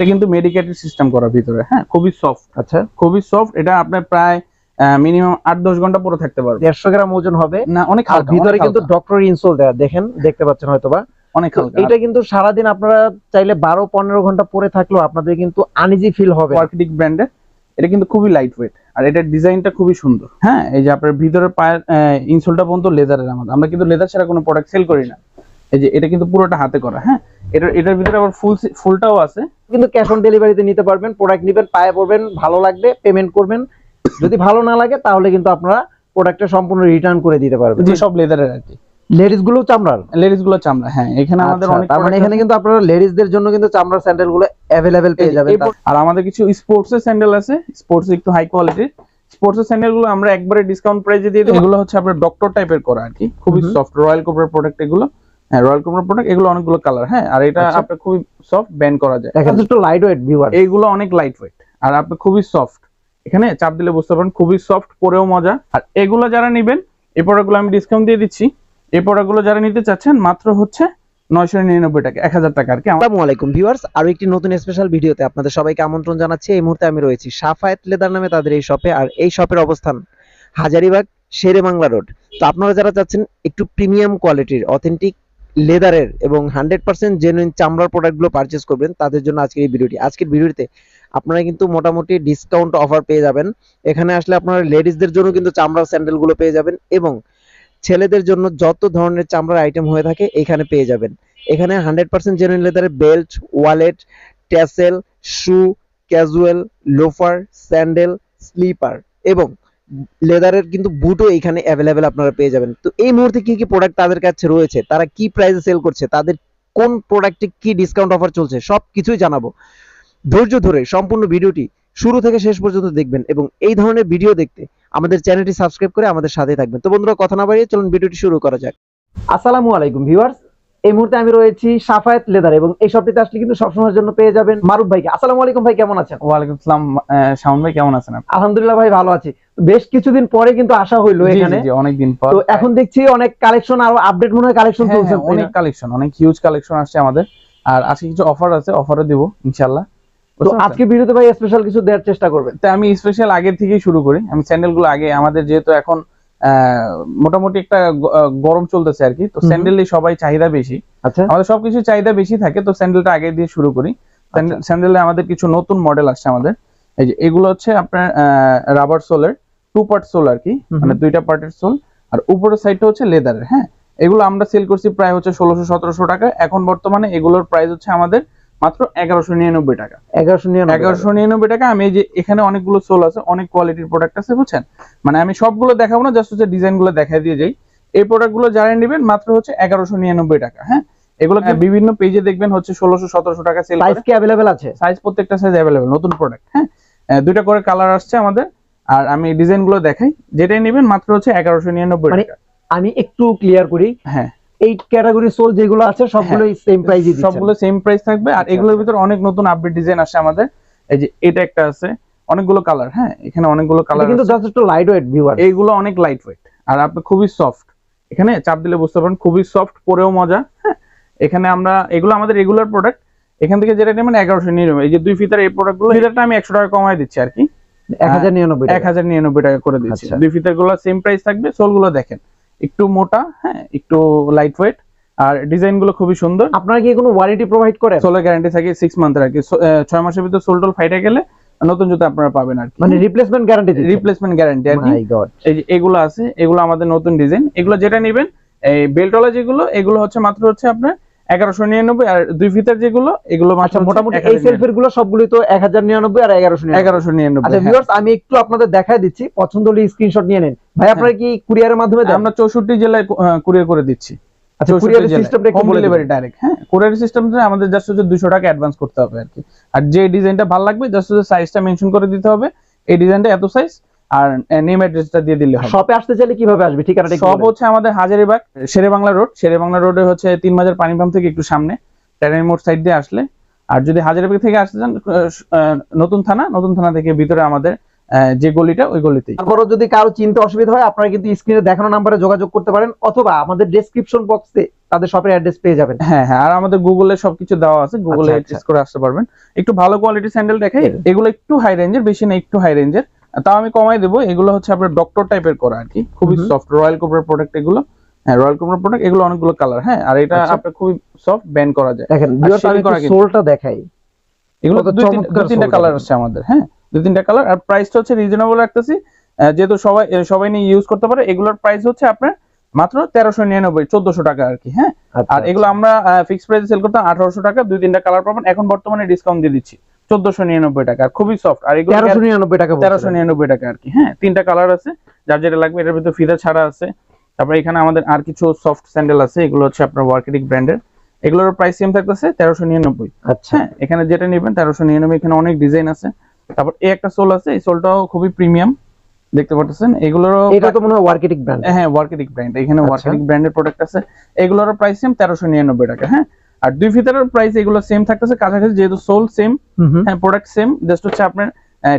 এটা কিন্তু medicated system করা ভিতরে হ্যাঁ? খুবই সফট আচ্ছা। খুবই সফট এটা আপনার প্রায় মিনিমাম আট দশ ঘণ্টা পরে থাকতে পারবে। দেড়শো গ্রাম ওজন হবে। না অনেক ভিতরে কিন্তু ডক্টর ইনসোল দেয়া দেখেন দেখতে পাচ্ছেন হয়তোবা। অনেক এটা কিন্তু সারাদিন আপনারা চাইলে বারো পনেরো ঘণ্টা পরে থাকলেও আপনাদের কিন্তু আনইজি ফিল হবে। অর্কিডিক ব্র্যান্ডের এটা কিন্তু খুবই লাইট ওয়েট আর এটার ডিজাইনটা খুবই সুন্দর। হ্যাঁ এই যে আপনার ভিতরের পায়ের ইনসোলটা পর্যন্ত লেদারের আমাদের। আমরা কিন্তু লেদার ছাড়া কোনো প্রোডাক্ট সেল করি না। এই যে এটা কিন্তু পুরোটা হাতে করা হ্যাঁ? এটার এটার ভিতরে আবার ফুল ফুলটাও আছে। কিন্তু ক্যাশ অন ডেলিভারিতে নিতে পারবেন প্রোডাক্ট নেবেন পায়ে পড়বেন ভালো লাগবে পেমেন্ট করবেন। যদি ভালো না লাগে তাহলে কিন্তু আপনারা প্রোডাক্টটা সম্পূর্ণ রিটার্ন করে দিতে পারবেন। যে সব লেদারের আর কি। লেডিসগুলো চামড়ার? লেডিসগুলো চামড়া হ্যাঁ এখানে আমাদের আচ্ছা, অনেক তার মানে এখানে কিন্তু আপনারা লেডিসদের জন্য কিন্তু চামড়ার স্যান্ডেলগুলো অ্যাভেলেবেল পেয়ে যাবেন। আর আমাদের কিছু স্পোর্টস এর স্যান্ডেল আছে। স্পোর্টস একটু হাই কোয়ালিটির স্পোর্টস এর স্যান্ডেলগুলো আমরা একবারে ডিসকাউন্ট প্রাইসে দিয়ে দেবো। এগুলো হচ্ছে আপনার ডক্টর টাইপের করা আর কি। খুবই সফট রয়্যাল কোবরার প্রোডাক্ট এগুলো। হ্যাঁ রয়্যাল কোবরার প্রোডাক্ট এগুলো অনেকগুলো কালার হ্যাঁ? আর এটা আচ্ছা। আপনার খুবই সফট ব্যান্ড করা যায়। দেখেন একটু লাইট ওয়েট ভিউয়ার এইগুলো অনেক লাইট ওয়েট আর আপনি খুবই সফট এখানে চাপ দিলে বুঝতে পারেন খুবই সফট পরেও মজা। আর এগুলো যারা নেবেন এই প্রোডাক্টগুলো আমি ডিসকাউন্ট দিয়ে দিচ্ছি। এই প্রোডাক্টগুলো যারা নিতে চাচ্ছেন মাত্র হচ্ছে নয়শো নিরানব্বই টাকা এক হাজার টাকা আর কি। আসসালামু আলাইকুম ভিউয়ার্স আরও একটি নতুন স্পেশাল ভিডিওতে আপনাদের সবাইকে আমন্ত্রণ জানাচ্ছি। এই মুহূর্তে আমি রয়েছি সাফায়েত লেদার নামে তাদের এই শপে আর এই শপের অবস্থান হাজারিবাগ শেরে বাংলা রোড তো আপনারা যারা চাচ্ছেন একটু প্রিমিয়াম কোয়ালিটির অথেন্টিক লেদারের এবং হান্ড্রেড পার্সেন্ট জেনুইন চামড়ার প্রোডাক্টগুলো পারচেস করবেন, তাদের জন্য আজকের এই ভিডিওটি। আজকের ভিডিওতে আপনারা কিন্তু মোটামুটি ডিসকাউন্ট অফার পেয়ে যাবেন। এখানে আসলে আপনারা লেডিসদের জন্য কিন্তু চামড়ার স্যান্ডেলগুলো পেয়ে যাবেন এবং ছেলেদের জন্য যত ধরনের চামড়ার আইটেম হয়ে থাকে এখানে পেয়ে যাবেন। এখানে হান্ড্রেড পার্সেন্ট জেনুইন লেদারের belt wallet tassel shoe casual loafer sandal slipper এবং লেদারের কিন্তু বুটও এখানে অ্যাভেলেবেল আপনারা পেয়ে যাবেন। তো এই মুহূর্তে কি কি প্রোডাক্ট তাদের কাছে রয়েছে তারা কি প্রাইসে সেল করছে তাদের কোন প্রোডাক্টে কি ডিসকাউন্ট অফার চলছে সব কিছুই জানাব। ধৈর্য ধরে সম্পূর্ণ ভিডিওটি শুরু থেকে শেষ পর্যন্ত দেখবেন এবং এই ধরনের ভিডিও দেখতে আমাদের চ্যানেলটি সাবস্ক্রাইব করে আমাদের সাথে থাকবেন। তো বন্ধুরা কথা না বাড়িয়ে চলুন ভিডিওটি শুরু করা যাক। আসসালামু আলাইকুম ভিউয়ার্স এই মুহূর্তে আমি রয়েছি সাফায়েত লেদার এবং এই শপটিতে আসলে কিন্তু সবসময়ের জন্য পেয়ে যাবেন মারুফ ভাইকে। আসসালামু আলাইকুম ভাই কেমন আছেন? ওয়ালাইকুম আসসালাম শাওন ভাই কেমন আছেন আপনি? আলহামদুলিল্লাহ ভাই ভালো আছি। বেশ কিছুদিন পরে কিন্তু আসা হইল এখানে। অনেকদিন পর। তো এখন দেখছি অনেক কালেকশন আরও আপডেট মনে হয় কালেকশন হ্যাঁ, চলছে হ্যাঁ, অনেক কালেকশন অনেক হিউজ কালেকশন আসছে আমাদের। আর আজকে কিছু অফার আছে অফারও দিব ইনশাআল্লাহ। তো আজকে ভিডিওতে ভাই স্পেশাল কিছু দেওয়ার চেষ্টা করবেন। তো আমি স্পেশাল আগের থেকেই শুরু করি। আমি স্যান্ডেলগুলো আগে আমাদের যেহেতু এখন মোটামুটি একটা গরম চলতেছে আর কি। তো হুম। স্যান্ডেলের সবাই চাহিদা বেশি। আচ্ছা। আমাদের সবকিছু চাহিদা বেশি থাকে তো স্যান্ডেলটা আগে দিয়ে শুরু করি। আচ্ছা। স্যান্ডেলে আমাদের কিছু নতুন মডেল আসছে আমাদের। এই যে এগুলো হচ্ছে আপনার রাবার সোলের টু পার্ট সোল আর কি মানে দুইটা পার্টের সোল আর উপরের সাইডটা হচ্ছে লেদারের হ্যাঁ? এগুলো আমরা সেল করছি প্রায় হচ্ছে ষোলোশো সতেরোশো টাকা। এখন বর্তমানে এগুলোর প্রাইস হচ্ছে আমাদের মাত্র এগারোশো নিরানব্বই টাকা। এগারোশো নিরানব্বই এগারোশো নিরানব্বই টাকা আমি এই যে এখানে অনেকগুলো সোল আছে অনেক কোয়ালিটির প্রোডাক্ট আছে বুঝছেন? মানে আমি সবগুলো দেখাবো না জাস্ট হচ্ছে ডিজাইনগুলো দেখাই দিয়ে যাই। এই প্রোডাক্টগুলো যারা নেবেন মাত্র হচ্ছে এগারোশো নিরানব্বই টাকা হ্যাঁ? এগুলোকে বিভিন্ন পেজে দেখবেন হচ্ছে ষোলোশো সতেরোশো টাকা সেল সাইজ কি অ্যাভেলেবেল আছে? সাইজ প্রত্যেকটা সাইজ অ্যাভেলেবেল নতুন প্রোডাক্ট হ্যাঁ? দুইটা করে কালার আসছে আমাদের। আর আমি ডিজাইনগুলো দেখাই। যেটাই নেবেন মাত্র হচ্ছে এগারোশো নিরানব্বই মানে টাকা। আমি একটু ক্লিয়ার করি হ্যাঁ। এই ক্যাটাগরি সোল যেগুলো আছে সবগুলোই সেম প্রাইসই সবগুলো সেম প্রাইস থাকবে। আর আচ্ছা, এগুলোর আচ্ছা। ভিতরে অনেক নতুন আপডেট ডিজাইন আসছে আমাদের। এই যে এটা একটা আছে অনেকগুলো কালার হ্যাঁ? এখানে অনেকগুলো কালার কিন্তু যথেষ্ট লাইট ওয়েট ভিউয়ার এইগুলো অনেক লাইট ওয়েট আর আপনি খুবই সফট এখানে চাপ দিলে বুঝতে পারেন খুবই সফট পরেও মজা হ্যাঁ? এখানে আমরা এগুলো আমাদের রেগুলার প্রোডাক্ট এখান থেকে যেটা নেবেন এগারোশো নিরানব্বই। এই যে দুই ফিতার এই প্রোডাক্টগুলো ফিতারটা আমি একশো টাকা কমাই দিচ্ছি আর কি। এক হাজার নিরানব্বই এক হাজার নিরানব্বই টাকা করে দিচ্ছি। আচ্ছা। দুই ফিতারগুলো সেম প্রাইস থাকবে সোলগুলো দেখেন। একটু মোটা হ্যাঁ একটু লাইট ওয়েট আর ডিজাইনগুলো খুবই সুন্দর। আপনারা কি কোনো ওয়ারেন্টি প্রোভাইড করেন? সোলের গ্যারান্টি থাকে মান্থের আর কি। মাসের ভিতরে সোল টোল ফাইটে গেলে নতুন জুতো আপনারা পাবেন আর মানে রিপ্লেসমেন্ট গ্যারান্টি রিপ্লেসমেন্ট গ্যারান্টি আর কি। এই যে এগুলো আছে এগুলো আমাদের নতুন ডিজাইন এগুলো যেটা নেবেন এই বেল্টওয়ালা যেগুলো এগুলো হচ্ছে মাত্র হচ্ছে আপনার এগারোশো নিরানব্বই আর দুই ফিতার যেগুলো এগুলো আচ্ছা মোটামুটি এই সেলফেরগুলো সবগুলোই তো এক হাজার নিরানব্বই আর এগারোশো এগারোশো নিরানব্বই আচ্ছা হ্যাঁ। ভিউয়ার্স আমি একটু আপনাদের দেখায় দিচ্ছি। পছন্দ হলে স্ক্রিনশট নিয়ে নেন। ভাই আপনারা কি কুরিয়ারের মাধ্যমে আমরা চৌষট্টি জেলায় কুরিয়ার করে দিচ্ছি। আচ্ছা কুরিয়ারের সিস্টেমটা একটু বলে ডেলিভারি ডাইরেক্ট হ্যাঁ। কুরিয়ার সিস্টেমটা আমাদের জাস্ট হচ্ছে দুশো টাকা অ্যাডভান্স করতে হবে আর কি। আর যে ডিজাইনটা ভালো লাগবে জাস্ট হচ্ছে সাইজটা মেনশন করে দিতে হবে। এই ডিজাইনটা এত সাইজ আর নেম অ্যাড্রেসটা দিয়ে দিলে হবে। শপে আসতে চাইলে কীভাবে আসবে? ঠিকানাটা বলেন। হচ্ছে আমাদের হাজারিবাগ শেরে বাংলা রোড শেরে বাংলা রোডে হচ্ছে তিন বাজার পানি পাম্প থেকে একটু সামনে। ট্যানের মোড় সাইড দিয়ে আসলে। আর যদি হাজারিবাগ থেকে আসতে চান নতুন থানা নতুন থানা থেকে ভিতরে আমাদের যে গলিটা ওই গলিতেই। তারপরও যদি কারও চিনতে অসুবিধা হয় আপনারা কিন্তু স্ক্রিনে দেখানো নাম্বারে যোগাযোগ করতে পারেন অথবা আমাদের ডেসক্রিপশন বক্সে তাদের শপের অ্যাড্রেস পেয়ে যাবেন। হ্যাঁ হ্যাঁ আর আমাদের গুগলে সবকিছু দেওয়া আছে গুগলে আচ্ছা, অ্যাক্সেস করে আসতে পারবেন। একটু ভালো কোয়ালিটি স্যান্ডেল দেখাই এগুলো একটু হাই রেঞ্জের বেশি না একটু হাই রেঞ্জের তাও আমি কমাই দেবো। এগুলো হচ্ছে আপনার ডক্টর টাইপের করা আর কি খুবই। সফট রয়্যাল কোবরার প্রোডাক্ট এগুলো। হ্যাঁ রয়্যাল কোবরার প্রোডাক্ট এগুলো অনেকগুলো কালার হ্যাঁ? আর এটা আচ্ছা। আপনার খুবই সফট ব্যান্ড করা যায়। দেখেন। সোলটা দেখাই। এগুলো দুই তিনটা কালার আছে আমাদের হ্যাঁ? দুই তিনটা কালার আর প্রাইসটা হচ্ছে রিজনেবল রাখতেছি। যেহেতু সবাই সবাই নিয়ে ইউজ করতে পারে এগুলোর প্রাইস হচ্ছে আপনার মাত্র তেরোশো নিরানব্বই চোদ্দশো টাকা আর কি হ্যাঁ? আচ্ছা, আর এগুলো আমরা ফিক্স প্রাইসে সেল করতাম আঠারোশো টাকা দুই তিনটা কালার পাবেন। এখন বর্তমানে ডিসকাউন্ট দিয়ে দিচ্ছি। চোদ্দশো নিরানব্বই টাকা খুবই সফট আর এগুলো তেরোশো নিরানব্বই টাকা তেরোশো নিরানব্বই টাকা আর কি হ্যাঁ তিনটা কালার আছে যার যেটা লাগবে এটার ভিতরে ফিতা ছাড়া আছে। তারপরে এখানে আমাদের আর কিছু সফট স্যান্ডেল আছে এগুলো হচ্ছে আপনার ওয়ার্কেটিক ব্র্যান্ডের এগুলোর প্রাইস সেম থাকতেছে তেরোশো নিরানব্বই। আচ্ছা। হ্যাঁ এখানে যেটা নেবেন তেরোশো নিরানব্বই এখানে অনেক ডিজাইন আছে। তারপর এই একটা সোল আছে এই সোলটাও খুবই প্রিমিয়াম দেখতে পাচ্ছেন এগুলোরও এটা তো মনে হয় ওয়ার্কেটিক ব্র্যান্ড হ্যাঁ ওয়ার্কেটিক ব্র্যান্ড এখানে। ওয়ার্কেটিক ব্র্যান্ডের প্রোডাক্ট আছে। এগুলোর প্রাইস সেম তেরোশো নিরানব্বই টাকা হ্যাঁ। আর দুই ফিতারের প্রাইস এগুলো সেম থাকতেছে কাছাকাছি যেহেতু সোল সেম হ্যাঁ প্রোডাক্ট সেম জাস্ট হচ্ছে আপনার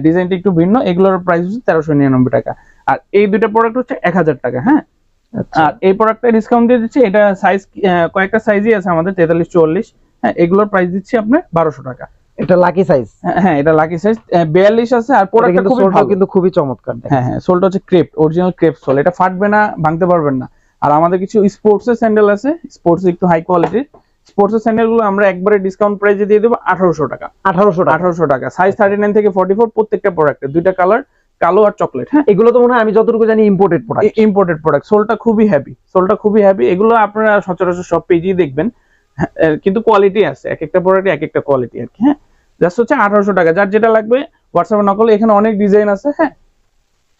ডিজাইনটা একটু ভিন্ন এগুলোর প্রাইস হচ্ছে তেরোশো নিরানব্বই টাকা। আর এই দুইটা প্রোডাক্ট হচ্ছে এক হাজার টাকা হ্যাঁ? আচ্ছা। আর এই প্রোডাক্টটা ডিসকাউন্ট দিয়ে দিচ্ছি এটা সাইজ কয়েকটা সাইজই আছে আমাদের তেতাল্লিশ চুয়াল্লিশ হ্যাঁ এগুলোর প্রাইস দিচ্ছি আপনার বারোশো টাকা। এটা লাকি সাইজ হ্যাঁ, হ্যাঁ এটা লাকি সাইজ বিয়াল্লিশ আছে আর প্রোডাক্টটা খুবই ভালো। কিন্তু খুবই চমৎকার। হ্যাঁ হ্যাঁ সোলটা হচ্ছে ক্রেপ অরিজিনাল ক্রেপ সোল এটা ফাটবে না ভাঙতে পারবেন না। আর আমাদের কিছু স্পোর্টস এর স্যান্ডেল আছে স্পোর্টস একটু হাই কোয়ালিটির স্পোর্টস এর স্যান্ডেলগুলো আমরা একবারে ডিসকাউন্ট প্রাইসে দিয়ে দেবো আঠারোশো টাকা। আঠারোশো আঠারোশো টাকা। সাইজ থার্টি নাইন থেকে ফোর্টি ফোর প্রত্যেকটা প্রোডাক্টের দুইটা কালার কালো আর চকলেট হ্যাঁ? এগুলো তো মনে হয় আমি যতটুকু জানি ইম্পোর্টেড প্রোডাক্ট ইম্পোর্টেড প্রোডাক্ট সোলটা খুবই হ্যাভি সোলটা খুবই হ্যাভি এগুলো আপনারা সচরাচর সব পেজেই দেখবেন। হ্যাঁ, কিন্তু কোয়ালিটি আছে। এক একটা প্রোডাক্টে এক একটা কোয়ালিটি আর কি হ্যাঁ? জাস্ট হচ্ছে আঠারোশো টাকা। যার যেটা লাগবে হোয়াটসঅ্যাপে নকলে এখানে অনেক ডিজাইন আছে হ্যাঁ?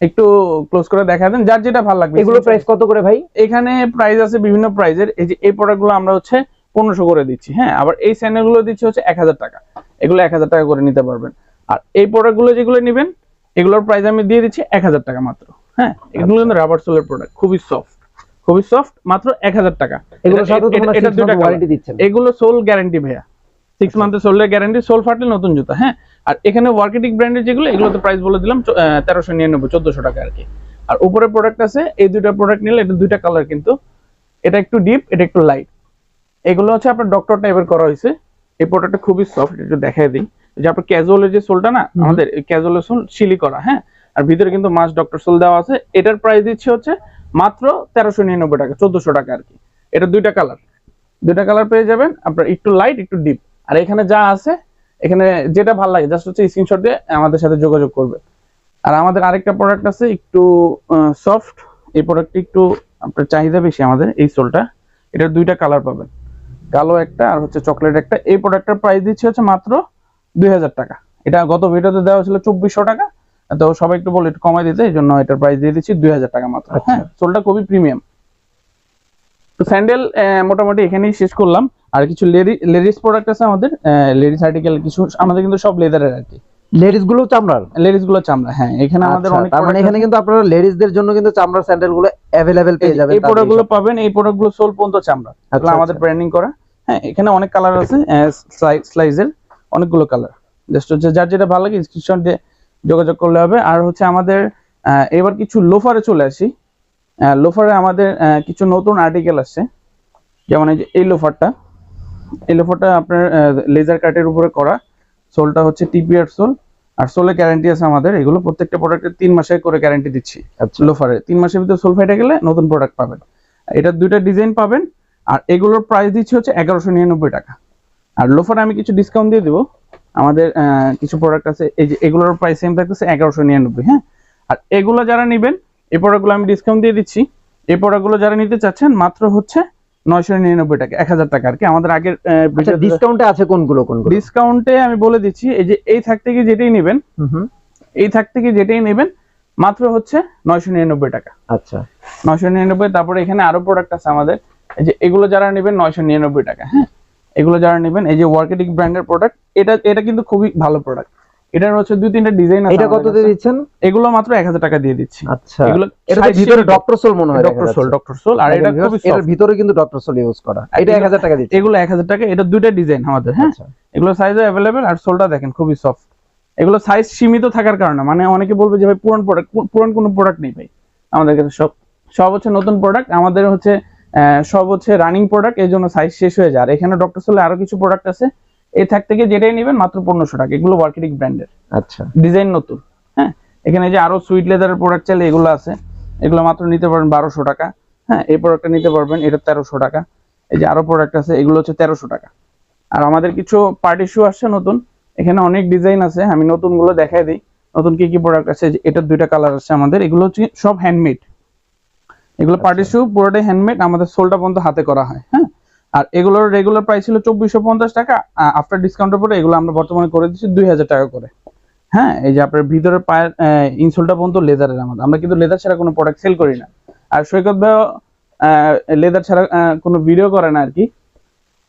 একটু ক্লোজ করে দেখা দেন। যার যেটা ভালো লাগবে এগুলো প্রাইস কত করে ভাই? এখানে প্রাইস আছে বিভিন্ন প্রাইজের এই যে এই প্রোডাক্টগুলো আমরা হচ্ছে পনেরোশো করে দিচ্ছি হ্যাঁ? আবার এই স্যান্ডেলগুলো দিচ্ছি হচ্ছে এক হাজার টাকা। এগুলো এক হাজার টাকা করে নিতে পারবেন। আর এই প্রোডাক্টগুলো যেগুলো নেবেন এগুলোর প্রাইস আমি দিয়ে দিচ্ছি এক হাজার টাকা মাত্র হ্যাঁ? এগুলো কিন্তু রাবার সোলের প্রোডাক্ট খুবই সফট খুবই সফট মাত্র এক হাজার টাকা। এগুলো সোল গ্যারান্টি ভাইয়া। সিক্স মান্থের সোলের গ্যারান্টি সোল ফাটলে নতুন জুতা হ্যাঁ? আর এখানে ওয়ার্কেটিক ব্র্যান্ডের যেগুলো এগুলো তো প্রাইস বলে দিলাম তেরোশো নিরানব্বই চোদ্দশো টাকা আর কি। আর উপরে প্রোডাক্ট আছে এই দুইটা প্রোডাক্ট নিলে এটা দুইটা কালার কিন্তু এটা একটু ডিপ এটা একটু লাইট এগুলো হচ্ছে আপনার ডক্টর টাইপের করা হয়েছে। এই প্রোডাক্টটা খুবই সফট একটু দেখাই দিই। যে আপনার ক্যাজুয়ালের যে সোলটা না। আমাদের ক্যাজুয়ালের সোল শিলি করা হ্যাঁ? আর ভিতরে কিন্তু মাছ ডক্টর সোল দেওয়া আছে। এটার প্রাইস দিচ্ছে হচ্ছে মাত্র তেরোশো নিরানব্বই টাকা চোদ্দশো টাকা আর কি। এটা দুইটা কালার দুইটা কালার পেয়ে যাবেন আপনার একটু লাইট একটু ডিপ আর এখানে যা আছে এখানে যেটা ভালো লাগে জাস্ট হচ্ছে স্ক্রিনশট দিয়ে আমাদের সাথে যোগাযোগ করবে। আর আমাদের আরেকটা প্রোডাক্ট আছে একটু সফট এই প্রোডাক্টটি একটু আপনার চাহিদা বেশি আমাদের এই সোলটা এটার দুইটা কালার পাবেন। কালো একটা আর হচ্ছে চকলেট একটা। এই প্রোডাক্টের প্রাইস দিচ্ছে হচ্ছে মাত্র দুই হাজার টাকা। এটা গত ভিডিওতে দেওয়া ছিল চব্বিশশো টাকা। তো সবাই একটু বলে একটু কমাই দিতে এই জন্য এটার প্রাইস দিয়ে দিচ্ছি দুই হাজার টাকা মাত্র। আচ্ছা। হ্যাঁ সোলটা খুবই প্রিমিয়াম তো স্যান্ডেল মোটামুটি এখানেই শেষ করলাম। আর কিছু লেডিস প্রোডাক্ট আছে আমাদের। লেডিস আর্টিকেল কিছু আমাদের কিন্তু সব লেদারের আর কি। লেডিসগুলো চামড়ার? লেডিসগুলো চামড়া হ্যাঁ। এখানে আমাদের আচ্ছা, অনেক মানে এখানে কিন্তু আপনারা জন্য কিন্তু চামড়ার স্যান্ডেলগুলো পেয়ে যাবেন এই প্রোডাক্টগুলো পাবেন এই প্রোডাক্টগুলো সোল পর্যন্ত চামড়া। আচ্ছা, আমাদের। ব্র্যান্ডিং করা। হ্যাঁ এখানে অনেক কালার আছে স্লাইজের অনেকগুলো কালার জাস্ট হচ্ছে যার যেটা ভালো লাগে স্ক্রিনশট দিয়ে যোগাযোগ করলে হবে। আর হচ্ছে আমাদের এবার কিছু লোফারে চলে আসি। লোফারে আমাদের কিছু নতুন আর্টিকেল আসছে। যেমন এই যে এই লোফারটা এই লোফারটা আপনার লেজার কাটের উপরে করা। সোলটা হচ্ছে টিপিআর সোল আর সোলে গ্যারান্টি আছে আমাদের। এগুলো প্রত্যেকটা প্রোডাক্টের তিন মাসের করে গ্যারান্টি দিচ্ছি আচ্ছা। লোফারে তিন মাসের ভিতরে সোল ফেটে গেলে নতুন প্রোডাক্ট পাবেন। এটার দুইটা ডিজাইন পাবেন। আর এগুলোর প্রাইস দিচ্ছি হচ্ছে এগারোশো নিরানব্বই টাকা। আর লোফারে আমি কিছু ডিসকাউন্ট দিয়ে দেবো। আমাদের কিছু প্রোডাক্ট আছে এই যে এগুলোর প্রাইস সেম থাকতেছে এগারোশো নিরানব্বই হ্যাঁ? আর এগুলো যারা নেবেন এই প্রোডাক্টগুলো আমি ডিসকাউন্ট দিয়ে দিচ্ছি। এই প্রোডাক্টগুলো যারা নিতে চাচ্ছেন মাত্র হচ্ছে নয়শো নিরানব্বই টাকা এক হাজার টাকা আর কি। আমাদের আগের আচ্ছা ডিসকাউন্টে আছে কোনগুলো কোনগুলো? ডিসকাউন্টে আমি বলে দিচ্ছি এই যে এই থাক থেকে যেটাই নেবেন হুম হুম, এই থাক থেকে যেটাই নেবেন মাত্র হচ্ছে নয়শো নিরানব্বই টাকা। আচ্ছা। নয়শো নিরানব্বই তারপরে এখানে আরও প্রোডাক্ট আছে আমাদের। এই যে এগুলো যারা নেবেন নয়শো নিরানব্বই টাকা হ্যাঁ? এগুলো যারা নেবেন এই যে ওয়ার্কেটিক ব্র্যান্ডের প্রোডাক্ট এটা এটা কিন্তু খুবই ভালো প্রোডাক্ট এটার হচ্ছে দুই তিনটা ডিজাইন আছে এটা কত দিয়ে দিচ্ছেন? এগুলো মাত্র এক হাজার টাকা দিয়ে দিচ্ছি। আচ্ছা। এগুলো এটা ভিতরে ডক্টর সোল মনে হয় ডক্টর সোল ডক্টর সোল আর এটা এটার soft। ভিতরে কিন্তু ডক্টর সোল ইউজ করা। এটা এগুলো- এক হাজার টাকা দিচ্ছে এগুলো এক হাজার টাকা এটা দুইটা ডিজাইন আমাদের হ্যাঁ? আচ্ছা। এগুলো সাইজও অ্যাভেলেবেল আর সোলটা দেখেন খুবই সফট এগুলো সাইজ সীমিত থাকার কারণে মানে অনেকে বলবে যে ভাই পুরান প্রোডাক্ট পুরান কোনো প্রোডাক্ট নেই ভাই। আমাদের কাছে সব সব হচ্ছে নতুন প্রোডাক্ট আমাদের হচ্ছে সব হচ্ছে রানিং প্রোডাক্ট এই জন্য সাইজ শেষ হয়ে যায়। আর এখানে ডক্টর সোলে আরও কিছু প্রোডাক্ট আছে। এই থাক থেকে যেটাই নেবেন মাত্র পনেরোশো টাকা। এগুলো ওয়ার্কিটিক ব্র্যান্ডের আচ্ছা। ডিজাইন নতুন হ্যাঁ? এখানে যে আরও সুইট লেদারের প্রোডাক্ট চাইলে এগুলো আছে। এগুলো মাত্র নিতে পারবেন বারোশো টাকা হ্যাঁ? এই প্রোডাক্টটা নিতে পারবেন এটা তেরোশো টাকা। এই যে আরও প্রোডাক্ট আছে এগুলো হচ্ছে তেরোশো টাকা। আর আমাদের কিছু পার্টি শু আসছে নতুন। এখানে অনেক ডিজাইন আছে আমি নতুনগুলো দেখাই দিই। নতুন কি কি প্রোডাক্ট আছে এটার দুইটা কালার আছে আমাদের। এগুলো হচ্ছে সব হ্যান্ডমেড এগুলো পার্টি শু পুরোটাই হ্যান্ডমেড আমাদের সোলটা পর্যন্ত হাতে করা হয় হ্যাঁ? আর এগুলোর রেগুলার প্রাইস ছিল চব্বিশশো পঞ্চাশ টাকা আফটার ডিসকাউন্টের পরে এগুলো আমরা বর্তমানে করে দিচ্ছি দুই হাজার টাকা করে হ্যাঁ? এই যে আপনার ভিতরে পায়ের ইনসোলটা পর্যন্ত লেদারের আমাদের। আমরা কিন্তু লেদার ছাড়া কোনো প্রোডাক্ট সেল করি না। আর সৈকত ভাই লেদার ছাড়া কোনো ভিডিও করে না আর কি।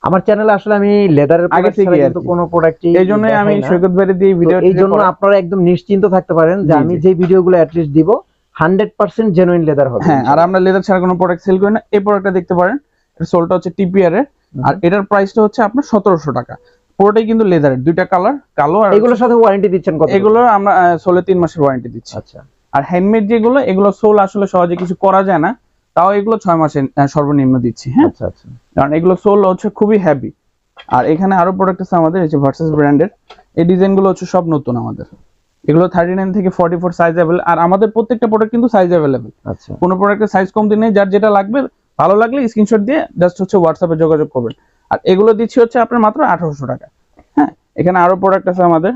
আমার চ্যানেলে আসলে আমি লেদারের আগে আর কিন্তু কোনো প্রোডাক্টই এই জন্যই আমি সৈকত ভাইয়ের দিয়ে ভিডিও এই জন্য আপনারা একদম নিশ্চিন্ত থাকতে পারেন যে আমি। যে ভিডিওগুলো অ্যাটলিস্ট দিব হান্ড্রেড পার্সেন্ট জেনুইন লেদার হবে। হ্যাঁ আর আমরা লেদার ছাড়া কোনো প্রোডাক্ট সেল করি না। এই প্রোডাক্টটা দেখতে পারেন এর সোলটা হচ্ছে টিপিআর এর আর এটার প্রাইসটা হচ্ছে আপনার সতেরোশো টাকা। পুরোটাই কিন্তু লেদারের দুইটা কালার কালো আর এগুলোর সাথে ওয়ারেন্টি দিচ্ছেন কত? এগুলো আমরা সোলে তিন মাসের ওয়ারেন্টি দিচ্ছি। আচ্ছা। আর হ্যান্ডমেড যেগুলো এগুলো সোল আসলে সহজে কিছু করা যায় না। তাও এগুলো ছয় মাসের সর্বনিম্ন দিচ্ছি হ্যাঁ? আচ্ছা আচ্ছা। কারণ এগুলো সোল হচ্ছে খুবই হ্যাভি আর এখানে আরও প্রোডাক্ট আছে আমাদের এই যে ভার্সেস ব্র্যান্ডের এই ডিজাইনগুলো হচ্ছে সব নতুন আমাদের। এগুলো থার্টি নাইন থেকে ফর্টি ফোর সাইজ অ্যাভেলেবল আর আমাদের প্রত্যেকটা প্রোডাক্ট কিন্তু সাইজ অ্যাভেলেবল আচ্ছা। কোনো প্রোডাক্টের সাইজ কমতি নেই যার যেটা লাগবে ভালো লাগলে স্ক্রিনশট দিয়ে জাস্ট হচ্ছে হোয়াটসঅ্যাপে যোগাযোগ করবেন। আর এগুলো দিচ্ছি হচ্ছে আপনার মাত্র আঠারোশো টাকা। হ্যাঁ এখানে আরও প্রোডাক্ট আছে আমাদের।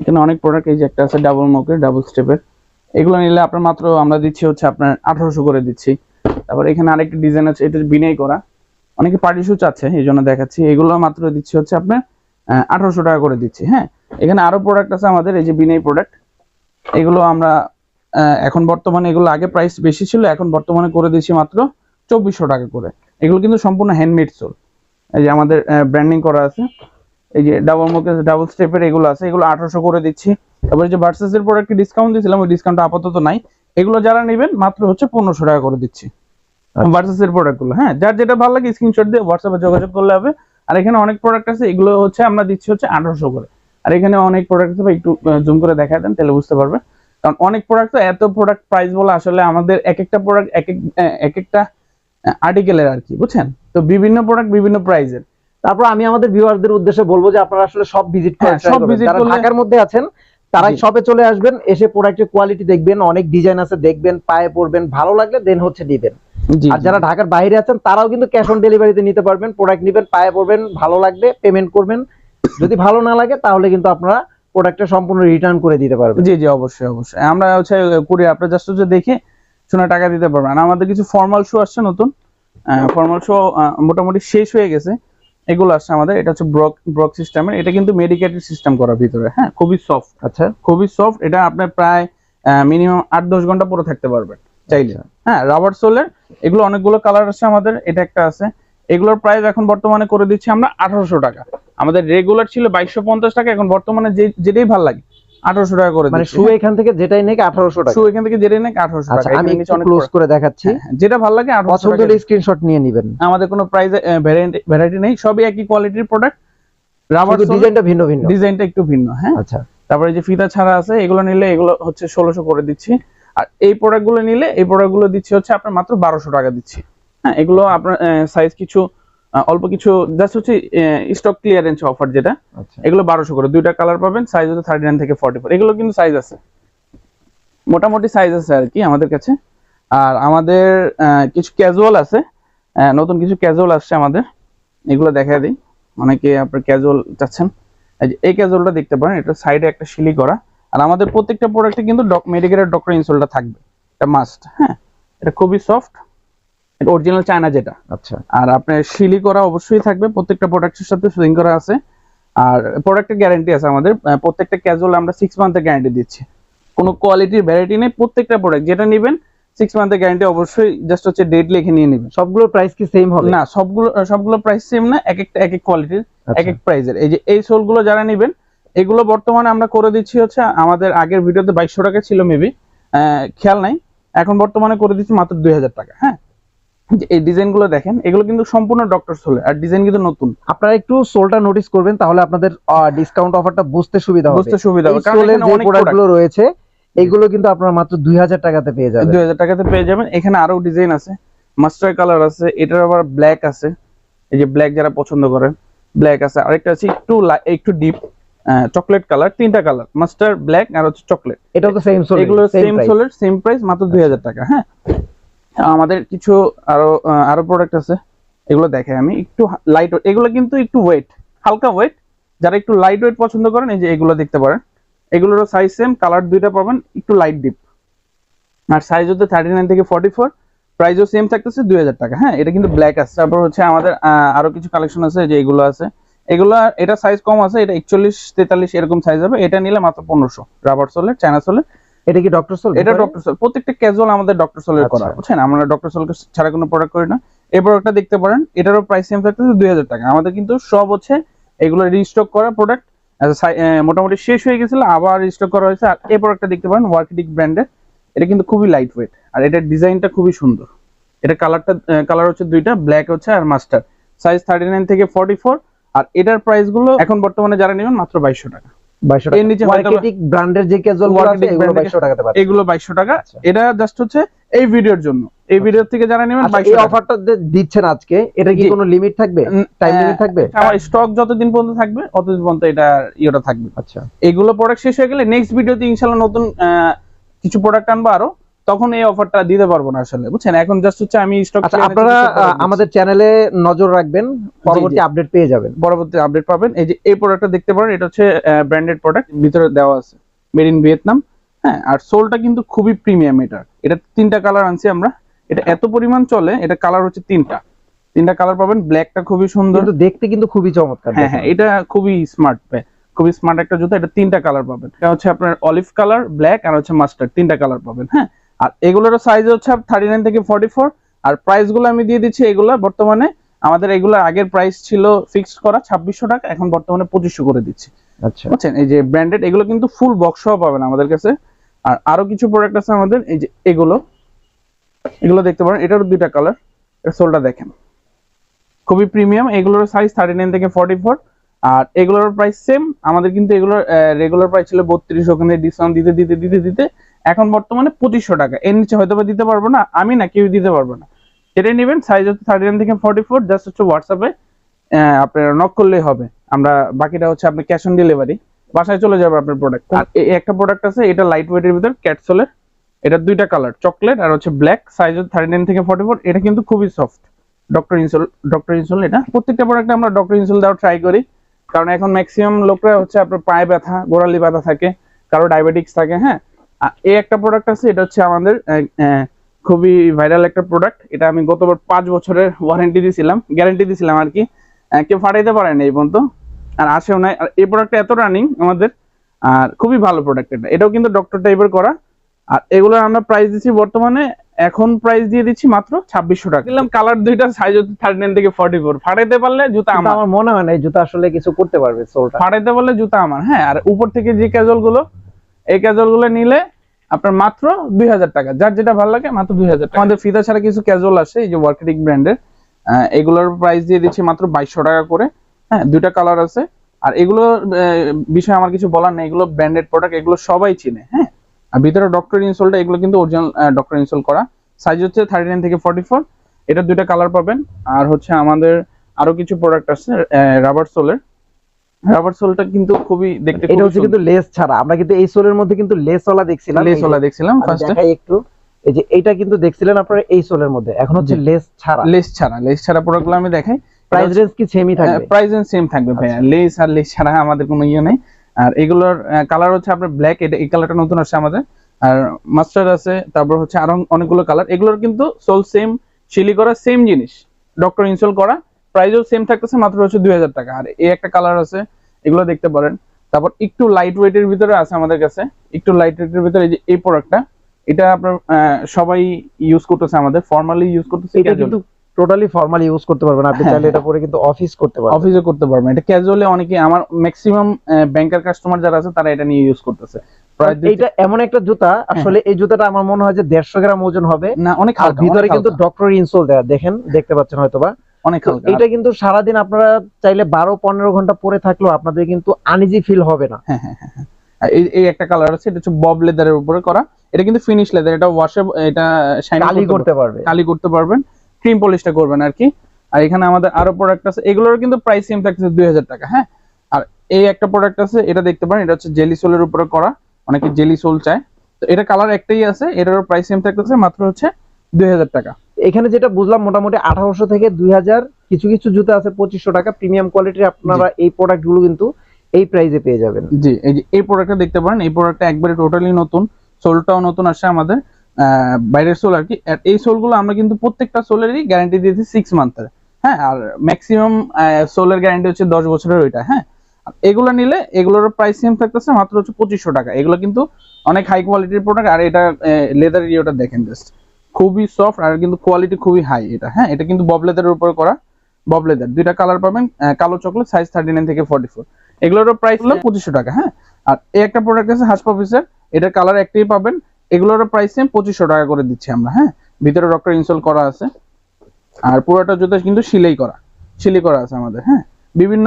এখানে অনেক প্রোডাক্ট এই যে একটা আছে ডাবল মোকের ডাবল স্টেপের এগুলো নিলে আপনার মাত্র আমরা দিচ্ছি হচ্ছে আপনার আঠারোশো করে দিচ্ছি। তারপর এখানে আরেকটা ডিজাইন আছে এটা বিনাই করা। অনেকে পার্টি শু চাচ্ছে এই জন্য দেখাচ্ছি। এগুলো মাত্র দিচ্ছি হচ্ছে আপনার আঠারোশো টাকা করে দিচ্ছি হ্যাঁ। এখানে আরও প্রোডাক্ট আছে আমাদের এই যে বিনাই প্রোডাক্ট এগুলো আমরা এখন বর্তমানে এগুলো আগে প্রাইস বেশি ছিল এখন বর্তমানে করে দিচ্ছি মাত্র চব্বিশশো টাকা করে। এগুলো কিন্তু সম্পূর্ণ হ্যান্ডমেড সোল এই যে আমাদের ব্র্যান্ডিং করা আছে। এই যে ডাবল মোকে ডাবল স্টেপের এগুলো আছে এগুলো আঠারোশো করে দিচ্ছি। তারপরে যে ভার্সেস এর প্রোডাক্টে ডিসকাউন্ট দিয়েছিলাম ওই ডিসকাউন্ট আপাতত নাই। এগুলো যারা নেবেন মাত্র হচ্ছে পনেরোশো টাকা করে দিচ্ছি। আচ্ছা। ভার্সেস এর প্রোডাক্টগুলো হ্যাঁ যার যেটা ভালো লাগে স্ক্রিনশট দিয়ে হোয়াটসঅ্যাপে যোগাযোগ করলে হবে। আর এখানে অনেক প্রোডাক্ট আছে এগুলো হচ্ছে আমরা দিচ্ছি হচ্ছে আঠারোশো করে। আর এখানে অনেক প্রোডাক্ট আছে একটু জুম করে দেখা দেন তাহলে বুঝতে পারবে। কারণ অনেক প্রোডাক্ট তো এত প্রোডাক্ট প্রাইস বলে আসলে আমাদের এক একটা প্রোডাক্ট এক এক এক একটা আর্টিকেলের আর কি বুঝছেন? তো বিভিন্ন প্রোডাক্ট বিভিন্ন প্রাইজের তারপর আমি আমাদের ভিউয়ারদের উদ্দেশ্যে বলব যে আপনারা আসলে সব ভিজিট হ্যাঁ, সব করবেন। visit করলে- ঢাকার মধ্যে আছেন তারা জি। শপে চলে আসবেন এসে প্রোডাক্টের কোয়ালিটি দেখবেন অনেক ডিজাইন আছে দেখবেন পায়ে পড়বেন ভালো লাগলে দেন হচ্ছে দিবেন আর যারা ঢাকার বাইরে আছেন তারাও কিন্তু ক্যাশ অন ডেলিভারিতে নিতে পারবেন প্রোডাক্ট নেবেন পায়ে পড়বেন ভালো লাগবে পেমেন্ট করবেন যদি ভালো না লাগে তাহলে কিন্তু আপনারা প্রোডাক্টটা সম্পূর্ণ রিটার্ন করে দিতে পারবেন। জি জি অবশ্যই অবশ্যই। আমরা হচ্ছে কুড়ি আপনার জাস্ট হচ্ছে দেখে শুনে টাকা দিতে পারবেন। আর আমাদের কিছু ফর্মাল শু আসছে নতুন। ফর্মাল শু মোটামুটি শেষ হয়ে গেছে। এগুলো আসছে আমাদের। এটা হচ্ছে ব্রক ব্রক সিস্টেমের এটা কিন্তু মেডিকেটেড সিস্টেম করা ভিতরে হ্যাঁ খুবই সফট আচ্ছা। খুবই সফট এটা আপনার প্রায় মিনিমাম আট দশ ঘণ্টা পরে থাকতে পারবেন চাইলে। আচ্ছা। হ্যাঁ রাবার সোলের এগুলো অনেকগুলো কালার আছে আমাদের। এটা একটা আছে। এগুলোর প্রাইস এখন বর্তমানে করে দিচ্ছি আমরা আঠারোশো টাকা। আমাদের রেগুলার ছিল বাইশশো পঞ্চাশ টাকা এখন বর্তমানে যেটাই ভালো লাগে আঠারোশো টাকা করে মানে শু হ্যাঁ। এখান থেকে যেটাই নেই আঠারোশো টাকা। শু এখান থেকে যেটা নেই আঠারোশো আচ্ছা টাকা। আমি নিচে একটু অনেক ক্লোজ করে দেখাচ্ছি। হ্যাঁ, যেটা ভালো লাগে আঠারোশো স্ক্রিনশট নিয়ে নেবেন। আমাদের কোনো প্রাইস ভ্যারাইটি নেই সবই একই কোয়ালিটির প্রোডাক্ট রাবার শুধু ডিজাইনটা ভিন্ন ভিন্ন। ডিজাইনটা একটু ভিন্ন হ্যাঁ? আচ্ছা। তারপরে যে ফিতা ছাড়া আছে এগুলো নিলে এগুলো হচ্ছে ষোলোশো করে দিচ্ছি। আর এই প্রোডাক্টগুলো নিলে এই প্রোডাক্টগুলো দিচ্ছি হচ্ছে আপনার মাত্র বারোশো টাকা দিচ্ছি। হ্যাঁ এগুলো আপনার সাইজ কিছু অল্প কিছু জাস্ট হচ্ছে স্টক ক্লিয়ারেন্স অফার যেটা আচ্ছা। এগুলো বারোশো করে। দুইটা কালার পাবেন সাইজ হচ্ছে থার্টি নাইন থেকে ফর্টি ফোর এগুলো কিন্তু সাইজ আছে। মোটামুটি সাইজ আছে আর কি আমাদের কাছে। আর আমাদের কিছু ক্যাজুয়াল আছে। নতুন কিছু ক্যাজুয়াল আসছে আমাদের। এগুলো দেখা দিই। অনেকে আপনার ক্যাজুয়াল চাচ্ছেন। এই ক্যাজুয়ালটা দেখতে পারেন এটা সাইডে একটা শিলি করা। আর আমাদের প্রত্যেকটা প্রোডাক্টে কিন্তু মেডিকেলের ডক্টর ইনসোলটা থাকবে। এটা মাস্ট হ্যাঁ। এটা খুবই সফট অরিজিনাল চায়না যেটা। আচ্ছা। আর আপনার শিলি করা অবশ্যই থাকবে প্রত্যেকটা প্রোডাক্টের সাথে সুইং করা আছে। আর প্রোডাক্টের গ্যারান্টি আছে আমাদের প্রত্যেকটা ক্যাজুয়াল আমরা সিক্স মান্থের গ্যারান্টি দিচ্ছি। কোনো কোয়ালিটির ভ্যারাইটি নেই প্রত্যেকটা প্রোডাক্ট যেটা নেবেন সিক্স মান্থের গ্যারান্টি অবশ্যই জাস্ট হচ্ছে ডেট লিখে নিয়ে নেবেন। সবগুলোর প্রাইস কি সেম হবে? না সবগুলো সবগুলো প্রাইস সেম না এক একটা এক এক কোয়ালিটির আচ্ছা। এক এক প্রাইসের এই যে এই সোলগুলো যারা নেবেন এগুলো বর্তমানে আমরা করে দিচ্ছি হচ্ছে আমাদের আগের ভিডিওতে বাইশশো টাকা ছিল মেবি খেয়াল নাই। এখন বর্তমানে করে দিচ্ছি মাত্র দুই হাজার টাকা হ্যাঁ? এই ডিজাইনগুলো দেখেন এগুলো কিন্তু সম্পূর্ণ ডক্টর সোলে আর ডিজাইন কিন্তু নতুন। আপনারা একটু সোলটা নোটিস করবেন তাহলে আপনাদের ডিসকাউন্ট অফারটা বুঝতে সুবিধা হবে। বুঝতে সুবিধা হবে কারণ এখানে অনেক প্রোডাক্ট প্রোডাক্টগুলো রয়েছে এগুলো কিন্তু আপনারা মাত্র দুই হাজার টাকাতে পেয়ে যাবেন। দুই হাজার টাকাতে পেয়ে যাবেন। এখানে আরও ডিজাইন আছে মাস্টার কালার আছে এটার আবার ব্ল্যাক আছে এই যে ব্ল্যাক যারা পছন্দ করে ব্ল্যাক আছে। আরেকটা আছে একটু একটু ডিপ চকলেট কালার তিনটা কালার মাস্টার ব্ল্যাক আর হচ্ছে চকলেট এটাও তো সেম সোল এগুলো সেম সোলের সেম প্রাইস মাত্র দুই হাজার টাকা হ্যাঁ। আমাদের কিছু আরও আরও প্রোডাক্ট আছে। এগুলো দেখাই আমি। একটু লাইট এগুলো কিন্তু একটু ওয়েট হালকা ওয়েট যারা একটু লাইট ওয়েট পছন্দ করেন, এই যে এগুলো দেখতে পারেন। এগুলোরও সাইজ সেম কালার দুইটা পাবেন, একটু লাইট ডিপ আর সাইজ হচ্ছে থার্টি নাইন থেকে ফর্টি ফোর প্রাইসও সেম থাকতেছে দুই হাজার টাকা। হ্যাঁ এটা কিন্তু ব্ল্যাক আছে। তারপর হচ্ছে আমাদের আরও কিছু কালেকশন আছে যে এগুলো আছে। এগুলো, এটা সাইজ কম আছে, এটা একচল্লিশ তেতাল্লিশ এরকম সাইজ হবে। এটা নিলে মাত্র পনেরোশো। রাবার সোলের, চায়না সোলের। এটা কি ডক্টর সোল এটা ডক্টর সোল প্রত্যেকটা ক্যাজুয়াল আমাদের ডক্টর সোলের করা আচ্ছা। বুঝছেন? আমরা ডক্টর সোল ছাড়া কোনো প্রোডাক্ট করি না। এই প্রোডাক্টটা দেখতে পারেন এটারও প্রাইস সেম থাকতেছে দুই হাজার টাকা। আমাদের কিন্তু সব হচ্ছে এগুলো রিস্টক করা প্রোডাক্ট মোটামুটি শেষ হয়ে গেছিল আবার রিস্টক করা হয়েছে। আর এই প্রোডাক্টটা দেখতে পারেন ওয়ার্কিডিক ব্র্যান্ডের এটা কিন্তু খুবই লাইট ওয়েট আর এটার ডিজাইনটা খুবই সুন্দর। এটা কালারটা কালার হচ্ছে দুইটা ব্ল্যাক হচ্ছে আর মাস্টার সাইজ থার্টি নাইন থেকে ফর্টি ফোর আর এটার প্রাইসগুলো এখন বর্তমানে যারা নেবেন মাত্র বাইশশো টাকা। এর নিচে টাকা হয়তো বা- মার্কেটিং ব্র্যান্ডের যে ক্যাজুয়াল আছে এগুলো brand এর- বাইশশো টাকাতে পাবেন এগুলো বাইশশো টাকা। আচ্ছা। এটা জাস্ট হচ্ছে এই ভিডিওর জন্য। এই ভিডিও থেকে যারা নেবেন আচ্ছা, এই অফারটা দিচ্ছেন আজকে? এটা কি কোনো লিমিট থাকবে? টাইম লিমিট থাকবে? আমার স্টক যতদিন পর্যন্ত থাকবে ততদিন পর্যন্ত এটা থাকবে। আচ্ছা। এগুলো প্রোডাক্ট শেষ হয়ে গেলে নেক্সট ভিডিওতে ইনশাল্লাহ নতুন কিছু প্রোডাক্ট আনব আরও। তখন এই অফারটা দিতে পারব না আসলে বুঝছেন? এখন জাস্ট হচ্ছে আমি স্টক আচ্ছা আপনারা আমাদের চ্যানেলে নজর রাখবেন পরবর্তী আপডেট পেয়ে যাবেন। পরবর্তী আপডেট পাবেন। এই যে এই প্রোডাক্টটা দেখতে পারেন এটা হচ্ছে ব্র্যান্ডেড প্রোডাক্ট ভিতরে দেওয়া আছে। মেড ইন ভিয়েতনাম হ্যাঁ? আর সোলটা কিন্তু খুবই প্রিমিয়াম এটা। এটা তিনটা কালার আনছি আমরা। এটা এত পরিমাণ চলে এটা কালার হচ্ছে তিনটা। তিনটা কালার পাবেন ব্ল্যাকটা খুবই সুন্দর। কিন্তু দেখতে কিন্তু খুবই চমৎকার হ্যাঁ হ্যাঁ এটা খুবই স্মার্ট খুবই স্মার্ট একটা জুতো এটা তিনটা কালার পাবেন। এটা হচ্ছে আপনার অলিভ কালার ব্ল্যাক আর হচ্ছে মাস্টার্ড তিনটা কালার পাবেন হ্যাঁ? আর এগুলোর সাইজ হচ্ছে থার্টি নাইন থেকে ফর্টি ফোর আর প্রাইসগুলো আমি দিয়ে দিচ্ছি এগুলো বর্তমানে আমাদের এগুলো আগের প্রাইস ছিল ফিক্সড করা ছাব্বিশশো টাকা এখন বর্তমানে পঁচিশশো করে দিচ্ছি। আচ্ছা। বুঝছেন? এই যে ব্র্যান্ডেড এগুলো কিন্তু ফুল বক্স সহ পাবেন আমাদের কাছে। আর আরও কিছু প্রোডাক্ট আছে আমাদের এই যে এগুলো। এগুলো দেখতে পারেন এটারও দুইটা কালারের সোলটা দেখেন। খুবই প্রিমিয়াম এগুলোর সাইজ থার্টি নাইন থেকে ফর্টি ফোর আর এগুলোর প্রাইস সেম আমাদের কিন্তু এগুলোর রেগুলার প্রাইস ছিল বত্রিশ ওখানে ডিসকাউন্ট দিতে দিতে দিতে দিতে এখন বর্তমানে পঁচিশশো টাকা। এর নিচে হয়তো বা দিতে পারব না আমি না কেউ দিতে পারব না। এটাই নেবেন সাইজ হচ্ছে থার্টি নাইন থেকে ফর্টি ফোর জাস্ট হচ্ছে হোয়াটসঅ্যাপে আপনার নক করলেই হবে। আমরা বাকিটা হচ্ছে আপনি ক্যাশ অন ডেলিভারি বাসায় চলে যাবে আপনার প্রোডাক্ট একটা প্রোডাক্ট আছে এটা লাইট ওয়েটের ভিতর ক্যাটসোলের এটা দুইটা কালার চকলেট আর হচ্ছে ব্ল্যাক সাইজ হচ্ছে থার্টি নাইন থেকে ফর্টি ফোর এটা কিন্তু খুবই soft doctor insole doctor insole এটা। প্রত্যেকটা প্রোডাক্টে আমরা ডক্টর ইনসোল দেওয়ার ট্রাই করি। কারণ এখন ম্যাক্সিমাম লোকরা হচ্ছে আপনার পায়ে ব্যথা গোড়ালি ব্যথা থাকে কারও ডায়াবেটিক্স থাকে হ্যাঁ? এই একটা প্রোডাক্ট আছে এটা হচ্ছে আমাদের খুবই ভাইরাল একটা প্রোডাক্ট এটা আমি গতবার পাঁচ বছরের ওয়ারেন্টি দিয়েছিলাম গ্যারান্টি দিয়েছিলাম আর কি। কেউ ফাটাইতে পারেনি এই পর্যন্ত আর আসেও নাই। আর এই প্রোডাক্টটা এত রানিং আমাদের আর খুবই ভালো প্রোডাক্ট এটা। এটাও কিন্তু ডক্টর টাইপের করা। আর এগুলোর আমরা প্রাইস দিচ্ছি বর্তমানে এখন প্রাইস দিয়ে দিচ্ছি মাত্র ছাব্বিশশো টাকা। দিলাম কালার দুইটা সাইজ হচ্ছে থার্টি নাইন থেকে ফর্টি ফোর ফাটাইতে পারলে জুতা আমার। আমার মনে হয় না এই জুতা আসলে কিছু করতে পারবে সোলটা ফাটাইতে পারলে জুতা আমার হ্যাঁ। আর উপর থেকে যে ক্যাজুয়ালগুলো এই ক্যাজুয়ালগুলো নিলে আপনার মাত্র দুই হাজার টাকা। যার যেটা ভালো লাগে মাত্র দুই হাজার আমাদের ফিতা ছাড়া কিছু ক্যাজুয়াল আসে এই যে ওয়ার্কেটিক ব্র্যান্ডের এগুলোর প্রাইস দিয়ে দিচ্ছি মাত্র বাইশশো টাকা করে। হ্যাঁ দুইটা কালার আছে। আর এগুলোর আহ, বিষয়ে আমার কিছু বলার নেই। এগুলো ব্র্যান্ডেড প্রোডাক্ট এগুলো সবাই চিনে। হ্যাঁ আর ভিতরে ডক্টর ইনসোলটা এগুলো কিন্তু অরিজিনাল ডক্টর ইনসোল করা। সাইজ হচ্ছে থার্টি নাইন থেকে ফর্টি ফোর এটা দুইটা কালার পাবেন। আর হচ্ছে আমাদের আরও কিছু প্রোডাক্ট আছে রাবার সোলের রাবার সোলটা কিন্তু খুবই দেখতে এটা হচ্ছে কিন্তু লেস ছাড়া। আমরা কিন্তু এই সোলের মধ্যে কিন্তু লেস ওলা দেখছিলাম। লেস ওলা দেখছিলাম ফার্স্টে দেখাই একটু। এই যে এইটা কিন্তু দেখছিলেন আপনারা এই সোলের মধ্যে। এখন হচ্ছে লেস ছাড়া। লেস ছাড়া। লেস ছাড়া প্রোডাক্টগুলো আমি দেখাই। প্রাইস রেঞ্জ কি সেমই থাকবে? প্রাইস এন্ড সেম থাকবে ভাইয়া। লেস আর লেস ছাড়া আমাদের কোনো ইয়ে নেই। আর এগুলোর কালার হচ্ছে আপনার ব্ল্যাক এটা এই কালারটা নতুন আসছে আমাদের। আর মাস্টার্ড আছে তারপর হচ্ছে আরও অনেকগুলো কালার এগুলোর কিন্তু সোল সেম শিলি করা সেম জিনিস। ডক্টর ইনস্টল করা। প্রাইসও সেম থাকতেছে মাত্র হচ্ছে দুই হাজার টাকা। আর এই একটা কালার আছে এগুলো দেখতে পারেন। তারপর একটু লাইট ওয়েটের ভিতরে আছে আমাদের কাছে। একটু লাইট ওয়েটের ভিতরে এই যে এই প্রোডাক্টটা এটা আপনার সবাই ইউজ করতেছে আমাদের ফর্মালি ইউজ করতেছে এটা কিন্তু টোটালি ফর্মালি ইউজ করতে পারবেন আপনি হ্যাঁ, চাইলে এটা পরে কিন্তু অফিস করতে পারবেন। অফিসে করতে পারবেন। এটা ক্যাজুয়ালি অনেকে আমার ম্যাক্সিমাম ব্যাংকার কাস্টমার যারা আছে তারা এটা নিয়ে ইউজ করতেছে। এইটা এমন একটা জুতা আসলে এই জুতাটা আমার মনে হয় যে দেড়শো গ্রাম ওজন হবে। না অনেক ভিতরে কিন্তু ডক্টর ইনসোল দেওয়া দেখেন দেখতে পাচ্ছেন হয়তোবা। অনেক এটা কিন্তু সারাদিন আপনারা চাইলে বারো পনেরো ঘণ্টা পরে থাকলেও আপনাদের কিন্তু আনইজি ফিল হবে না। হ্যাঁ হ্যাঁ হ্যাঁ। এই একটা কালার আছে এটা হচ্ছে বব লেদারের উপরে করা। এটা কিন্তু ফিনিশ লেদার এটা ওয়াশে এটা কালি করতে পারবে। কালি করতে পারবেন ক্রিম পলিশটা করবেন আর কি। আর এখানে আমাদের আরও প্রোডাক্ট আছে এগুলোর কিন্তু প্রাইস সেম থাকছে দুই হাজার টাকা হ্যাঁ? আর এই একটা প্রোডাক্ট আছে এটা দেখতে পারেন এটা হচ্ছে জেলি সোলের উপরে করা অনেকে জেলি সোল চায়। তো এটা কালার একটাই আছে এটারও প্রাইস সেম থাকতেছে মাত্র হচ্ছে দুই হাজার টাকা। এখানে যেটা বুঝলাম মোটামুটি আঠারোশো থেকে দুই হাজার কিছু কিছু জুতা আছে পঁচিশশো টাকা। প্রিমিয়াম কোয়ালিটির আপনারা এই প্রোডাক্টগুলো কিন্তু এই প্রাইসে পেয়ে যাবেন। জি এই যে এই প্রোডাক্টটা দেখতে পারেন এই প্রোডাক্টটা একবারে টোটালি নতুন সোলটাও নতুন আসছে আমাদের। বাইরের সোল আর কি এই সোলগুলো আমরা কিন্তু প্রত্যেকটা সোলেরই গ্যারান্টি দিয়েছি সিক্স মান্থের হ্যাঁ আর ম্যাক্সিমাম সোলের গ্যারান্টি হচ্ছে দশ বছরের ওইটা হ্যাঁ। এগুলো নিলে এগুলোর প্রাইস সেম থাকতেছে মাত্র হচ্ছে পঁচিশশো টাকা। এগুলো কিন্তু অনেক হাই কোয়ালিটির প্রোডাক্ট আর এটা লেদার ইয়েটা দেখেন জাস্ট খুবই সফট আর কিন্তু কোয়ালিটি খুবই হাই এটা। হ্যাঁ এটা কিন্তু বব লেদারের উপর করা। বব লেদার দুইটা কালার পাবেন কালো চকলেট সাইজ থার্টি নাইন থেকে ফর্টি ফোর এগুলোরও প্রাইস হলো পঁচিশশো টাকা হ্যাঁ। আর এই একটা প্রোডাক্ট আছে হাস অফিসের এটার কালার একটাই পাবেন। এগুলোর প্রাইস সেম পঁচিশশো টাকা করে দিচ্ছি আমরা হ্যাঁ। ভিতরে ডক্টর ইনস্টল করা আছে। আর পুরোটা জুতো কিন্তু সিলাই করা সিলাই করা আছে আমাদের হ্যাঁ। বিভিন্ন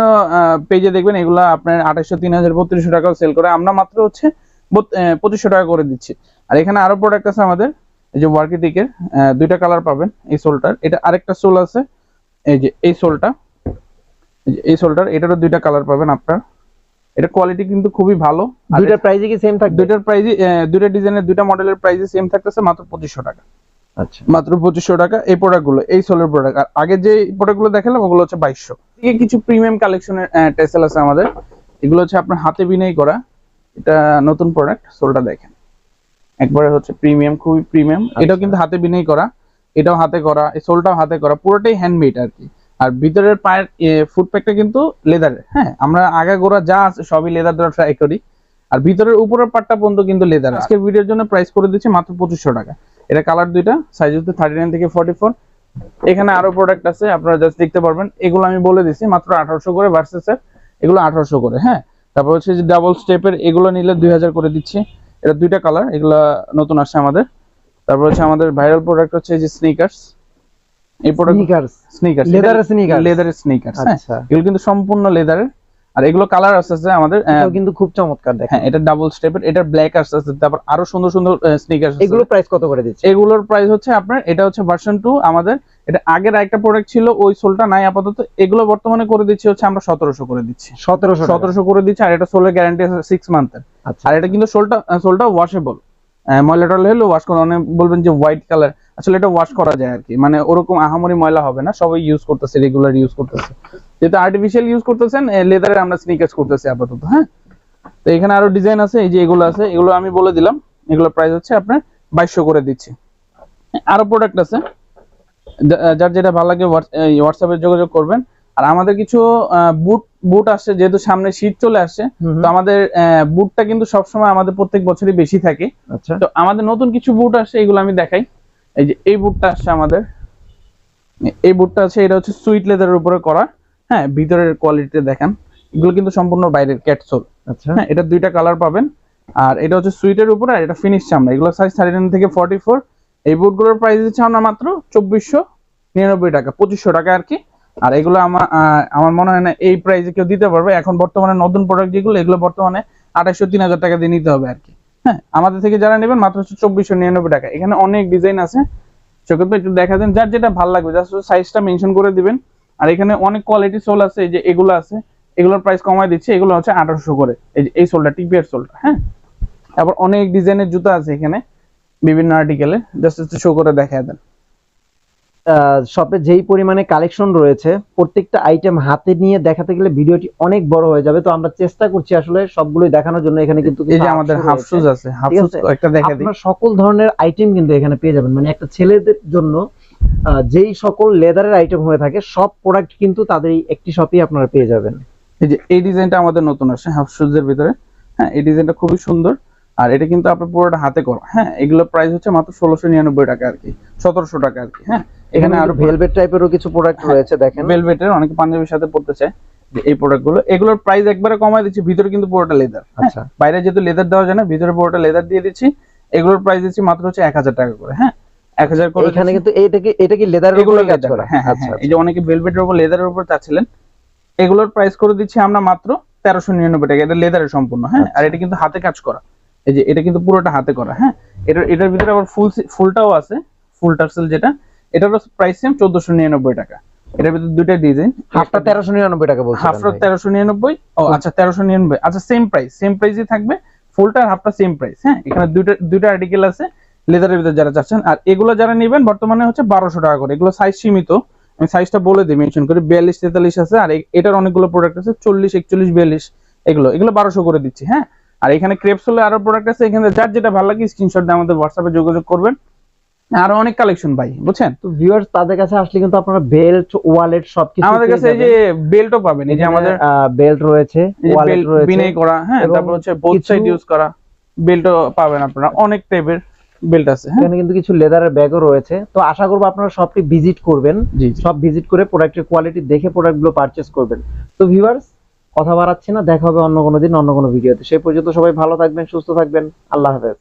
পেজে দেখবেন এগুলো আপনার আঠাশশো তিন হাজার বত্রিশশো টাকাও সেল করে। আমরা মাত্র হচ্ছে পঁচিশশো টাকা করে দিচ্ছি। আর এখানে আরও প্রোডাক্ট আছে আমাদের এই যে ওয়ার্কি ওয়ার্কিটিকের দুইটা কালার পাবেন এই সোলটার। এটা আরেকটা সোল আছে এই যে এই সোলটা। এই এই সোলটার এটারও দুইটা কালার পাবেন আপনার। এটা কোয়ালিটি কিন্তু খুবই ভালো। দুইটা প্রাইসে কি সেম থাকবে? দুইটার প্রাইজে দুইটা ডিজাইনের দুইটা মডেলের প্রাইসে সেম থাকতেছে মাত্র পঁচিশশো টাকা। আচ্ছা। মাত্র পঁচিশশো টাকা এই প্রোডাক্টগুলো এই সোলের প্রোডাক্ট আর আগে যে প্রোডাক্টগুলো দেখালাম ওগুলো হচ্ছে বাইশশো। এদিকে কিছু প্রিমিয়াম কালেকশনের টেসেল আছে আমাদের। এগুলো হচ্ছে আপনার হাতে বিনাই করা। এটা নতুন প্রোডাক্ট সোলটা দেখেন। একবারে হচ্ছে প্রিমিয়াম খুবই প্রিমিয়াম এটাও কিন্তু হাতে বিনাই করা। এটাও হাতে করা এই সোলটাও হাতে করা পুরোটাই হ্যান্ডমেড আর কি আর ভিতরের পায়ের ফুটপ্যাকটা কিন্তু লেদারের হ্যাঁ আমরা আগা গোড়া যা আছে সবই লেদার দ্বারা ট্রাই করি। আর ভিতরের উপরের পাটটা পর্যন্ত কিন্তু লেদার আজকের ভিডিওর জন্য প্রাইস করে দিচ্ছি মাত্র পঁচিশশো টাকা। এটা কালার দুইটা সাইজ হচ্ছে থার্টি নাইন থেকে ফর্টি ফোর এখানে আরও প্রোডাক্ট আছে আপনারা জাস্ট দেখতে পারবেন। এগুলো আমি বলে দিচ্ছি মাত্র আঠারোশো করে ভার্সেসের এগুলো আঠারোশো করে হ্যাঁ। তারপর হচ্ছে যে ডাবল স্টেপের এগুলো নিলে দুই হাজার করে দিচ্ছি। এটা দুইটা কালার এগুলো নতুন আসছে আমাদের। তারপর হচ্ছে আমাদের ভাইরাল প্রোডাক্ট হচ্ছে যে স্নিকার্স এই প্রোডাক্ট স্নিকার্স স্নিকার্স Leather-এর লেদারের স্নিকার্স আচ্ছা। এগুলো কিন্তু সম্পূর্ণ লেদারের আর এগুলো কালার আসছে আমাদের এটাও কিন্তু খুব চমৎকার দেখেন। হ্যাঁ এটা ডাবল স্টেপের এটা ব্ল্যাক আসছে তারপর আরও সুন্দর সুন্দর স্নিকার্স এগুলো প্রাইস কত করে দিচ্ছে? এগুলোর প্রাইস হচ্ছে আপনার এটা হচ্ছে ভার্সন টু আমাদের এটা আগের একটা প্রোডাক্ট ছিল ওই সোলটা নাই আপাতত। এগুলো বর্তমানে করে দিচ্ছি হচ্ছে আমরা সতেরোশো করে দিচ্ছি। সতেরোশো সতেরোশো করে দিচ্ছি আর এটা সোলের গ্যারান্টি আছে সিক্স মান্থের আর এটা কিন্তু সোলটা সোলটা ওয়াশেবল ময়লা টয়লা হলে ওয়াশ করা অনেক বলবেন যে হোয়াইট কালার আসলে এটা ওয়াশ করা যায় আর কি। মানে ওরকম আহামরি ময়লা হবে না সবাই ইউজ করতেছে রেগুলার ইউজ করতেছে। যেহেতু আর্টিফিশিয়াল ইউজ করতেছেন লেদারে আমরা স্নিকার্স করতেছি আপাতত হ্যাঁ? তো এখানে আরও ডিজাইন আছে এই যে এগুলো আছে এগুলো আমি বলে দিলাম। এগুলোর প্রাইস হচ্ছে আপনার বাইশশো করে দিচ্ছি। আরও প্রোডাক্ট আছে। যার যেটা ভালো লাগে হোয়াটসঅ্যাপে যোগাযোগ করবেন। আর আমাদের কিছু বুট বুট আসছে যেহেতু সামনে শীত চলে আসছে। তো আমাদের বুটটা কিন্তু সবসময় আমাদের প্রত্যেক বছরই বেশি থাকে। আচ্ছা। তো আমাদের নতুন কিছু বুট আসছে এগুলো আমি দেখাই। এই যে এই বুটটা আসছে আমাদের। এই বুটটা আছে এটা হচ্ছে সুইট লেদারের উপরে করা। হ্যাঁ ভিতরের কোয়ালিটি দেখেন। এগুলো কিন্তু সম্পূর্ণ বাইরের ক্যাটসোল। আচ্ছা। হ্যাঁ এটা দুইটা কালার পাবেন। আর এটা হচ্ছে সুইটের উপরে আর এটা ফিনিশ চামড়া। এগুলো সাইজ থার্টি থেকে ফর্টি ফোর এই বুটগুলোর প্রাইস হচ্ছে আমরা মাত্র চব্বিশশো নিরানব্বই টাকা, পঁচিশশো টাকা আর কি। আর এগুলো আমার আমার মনে হয় না এই প্রাইসে কেউ দিতে পারবে। এখন বর্তমানে নতুন প্রোডাক্ট যেগুলো, এগুলো বর্তমানে আঠাশশো তিন হাজার টাকা দিয়ে নিতে হবে আর কি। হ্যাঁ আমাদের থেকে যারা নেবেন মাত্র হচ্ছে চব্বিশশো নিরানব্বই টাকা। এখানে অনেক ডিজাইন আছে। সেক্ষেত্রে একটু দেখা দেন যার যেটা ভালো লাগবে জাস্ট সাইজটা মেনশন করে দিবেন। আর এখানে অনেক কোয়ালিটি সোল আছে, এই যে এগুলো আছে, এগুলোর প্রাইস কমায় দিচ্ছে, এগুলো হচ্ছে আঠারোশো করে। এই যে এই সোলটা টিপিয়ার সোলটা হ্যাঁ। তারপর অনেক ডিজাইনের জুতা আছে এখানে। বিভিন্ন আর্টিকেলে জাস্ট একটু শো করে দেখা দেন। শপে যেই পরিমাণে কালেকশন রয়েছে প্রত্যেকটা আইটেম হাতে নিয়ে দেখাতে গেলে ভিডিওটি অনেক বড় হয়ে যাবে। তো আমরা চেষ্টা করছি আসলে সবগুলোই দেখানোর জন্য এখানে কিন্তু এই যে আমাদের হাফ শুজ আছে হাফ শুজ একটা দেখা দিই। আপনার সকল ধরনের আইটেম কিন্তু এখানে পেয়ে যাবেন। মানে একটা ছেলেদের জন্য যেই সকল লেদারের আইটেম হয়ে থাকে সব প্রোডাক্ট কিন্তু তাদের এই একটি শপেই আপনারা পেয়ে যাবেন। এই যে এই ডিজাইনটা আমাদের নতুন আসছে হাফ শুজের ভিতরে। হ্যাঁ এই ডিজাইনটা খুবই সুন্দর। আর এটা কিন্তু আপনার পুরোটা হাতে করো হ্যাঁ এগুলো প্রাইস হচ্ছে মাত্র ষোলোশো নিরানব্বই টাকা আর কি সতেরোশো টাকা আর কি হ্যাঁ। এখানে আরও ভেলভেট টাইপেরও কিছু প্রোডাক্ট হ্যাঁ, রয়েছে দেখেন? ভেলভেটের অনেকে পাঞ্জাবির সাথে পড়তে চায় যে এই প্রোডাক্টগুলো। এগুলোর প্রাইস একবারে কমায় দিচ্ছি ভিতরে কিন্তু পুরোটা লেদার আচ্ছা। বাইরে যেহেতু লেদার দেওয়া যায় না ভিতরে পুরোটা লেদার দিয়ে দিচ্ছি। এগুলোর প্রাইস দিচ্ছি মাত্র হচ্ছে এক হাজার টাকা করে হ্যাঁ। এক হাজার করে এখানে কিন্তু এটা কি এটা কি লেদারের এগুলো উপরে কাজ করা? হ্যাঁ হ্যাঁ, আচ্ছা হ্যাঁ। এই যে অনেকে ভেলভেটের উপর লেদারের উপর চাচ্ছিলেন। এগুলোর প্রাইস করে দিচ্ছি আমরা মাত্র তেরোশো নিরানব্বই টাকা এটা লেদারের সম্পূর্ণ হ্যাঁ। আচ্ছা। আর এটা কিন্তু হাতে কাজ করা। এই যে এটা কিন্তু পুরোটা হাতে করা হ্যাঁ? এটার এটার ভিতরে আবার ফুল ফুলটাও আছে ফুল টার্সেল যেটা এটারও প্রাইস সেম চোদ্দশো নিরানব্বই টাকা। এটার ভিতরে দুইটা ডিজাইন হাফটা তেরোশো নিরানব্বই টাকা বলছিলেন হাফটা। তেরোশো নিরানব্বই ও আচ্ছা তেরোশো নিরানব্বই। আচ্ছা সেম প্রাইস সেম প্রাইসই থাকবে ফুলটা হাফটা সেম প্রাইস হ্যাঁ? এখানে দুইটা দুইটা আর্টিকেল আছে লেদারের ভিতরে যারা চাচ্ছেন। আর এগুলো যারা নেবেন বর্তমানে হচ্ছে বারোশো টাকা করে। এগুলো সাইজ সীমিত আমি সাইজটা বলে দিই মেনশন করে। বিয়াল্লিশ তেতাল্লিশ আছে আর এটার অনেকগুলো প্রোডাক্ট আছে চল্লিশ একচল্লিশ বিয়াল্লিশ এগুলো এগুলো বারোশো করে দিচ্ছি হ্যাঁ? আর এখানে ক্রেপস হলে আরও প্রোডাক্ট আছে এখানে যার যেটা ভালো লাগে স্ক্রিনশট দিয়ে আমাদের হোয়াটসঅ্যাপে যোগাযোগ করবেন। আরও অনেক কালেকশন ভাই বুঝছেন? তো ভিউয়ার্স তাদের কাছে আসলে কিন্তু আপনারা বেল্ট ওয়ালেট সবকিছু আমাদের কাছে এই যে বেল্টও পাবেন এই যে আমাদের বেল্ট রয়েছে ওয়ালেট রয়েছে। বিনয় করা হ্যাঁ তারপর হচ্ছে বোথ সাইড ইউজ করা বেল্টও পাবেন আপনারা অনেক টাইপের বেল্ট আছে হ্যাঁ। এখানে কিন্তু কিছু লেদারের ব্যাগও রয়েছে। তো আশা করব আপনারা সবটি ভিজিট করবেন। সব ভিজিট করে প্রোডাক্টের কোয়ালিটি দেখে প্রোডাক্টগুলো পারচেস করবেন। তো ভিউয়ার্স কথা বাড়াচ্ছি না, দেখা হবে অন্য কোনো দিন, অন্য কোনো ভিডিওতে। সেই পর্যন্ত সবাই ভালো থাকবেন, সুস্থ থাকবেন। আল্লাহ হাফেজ।